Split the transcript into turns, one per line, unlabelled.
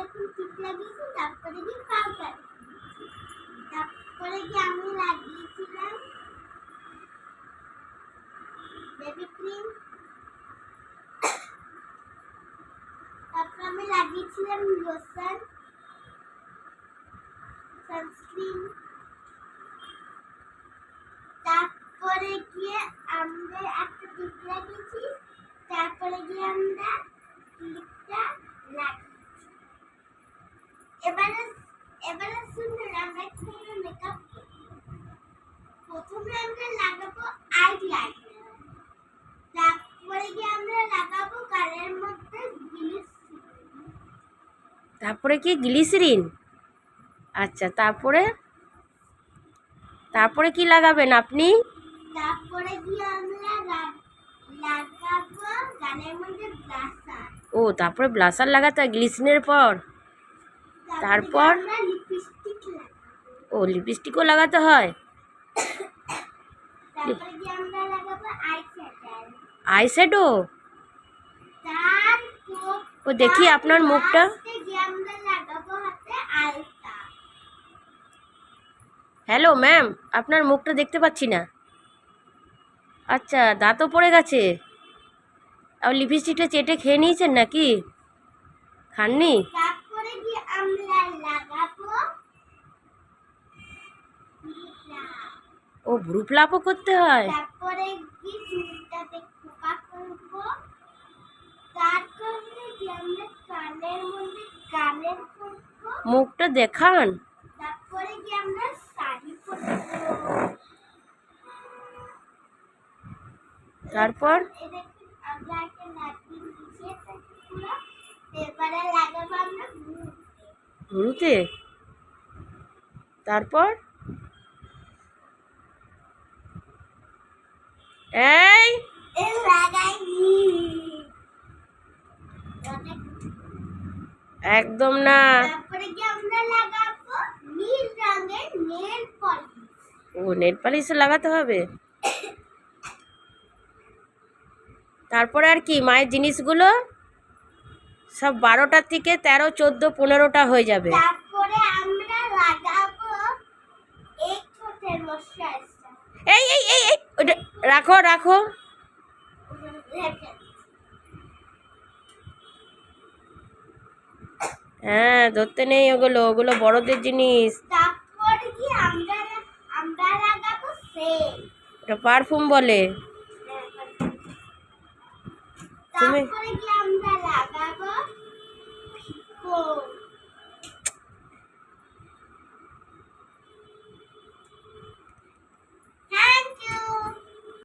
যখন টিপ লাগিয়েছি তারপরে কি পাউডার তারপরে কি আমি লাগিয়েছিলাম? বেবি ক্রিম তারপর আমি লাগিয়েছিলাম লোশন সানস্ক্রিন এবারে এবারে শুনুন আমরা কীভাবে মেকআপ প্রথমে আমরা লাগাবো আইলাইনার তারপরে গিয়ে আমরা লাগাবো গালের মধ্যে গ্লিসারিন
তারপরে কি গ্লিসারিন আচ্ছা তারপরে? তারপরে কি লাগাবেন আপনি?
তারপরে গিয়ে আমরা লাগাবো গালের মধ্যে ব্লাশার।
ও তারপরে ব্লাসার লাগাতে হয় গ্লিসারিনের পর। তারপর? ও লিপস্টিকও লাগাতে হয়।
আইশ্যাডো
ও দেখি আপনার মুখটা। হ্যালো ম্যাম আপনার মুখটা দেখতে পাচ্ছি না। আচ্ছা দাঁতও পড়ে গেছে। আর লিপস্টিকটা চেটে খেয়ে নিয়েছেন নাকি? খাননি
তারপরে গিয়ে আমরা লাগাবো lipstick।
ও ভ্রু ফ্লাপও করতে হয়?
তারপরে গিয়ে চুলটাতে খোপা করব তারপরে গিয়ে আমরা কানের মধ্যে কানের করব।
মুখটা দেখান।
তারপরে গিয়ে আমরা শাড়ি পরবো।
তারপর?
আমরা একটা নাকি বিছিয়ে পুরো। এবারে লাগাবো আমরা
ভ্রুতে তারপর? এই। একদম না। ও নেট পালিশ লাগাতে হবে? তারপরে আর কি মায়ের জিনিসগুলো সব বারোটার থেকে তেরো চোদ্দ পনেরোটা হয়ে যাবে। এই এই এই রাখো রাখো। হ্যাঁ ধরতে নেই ওগুলো ওগুলো বড়দের জিনিস। ওটা পারফিউম বলে। তুমি-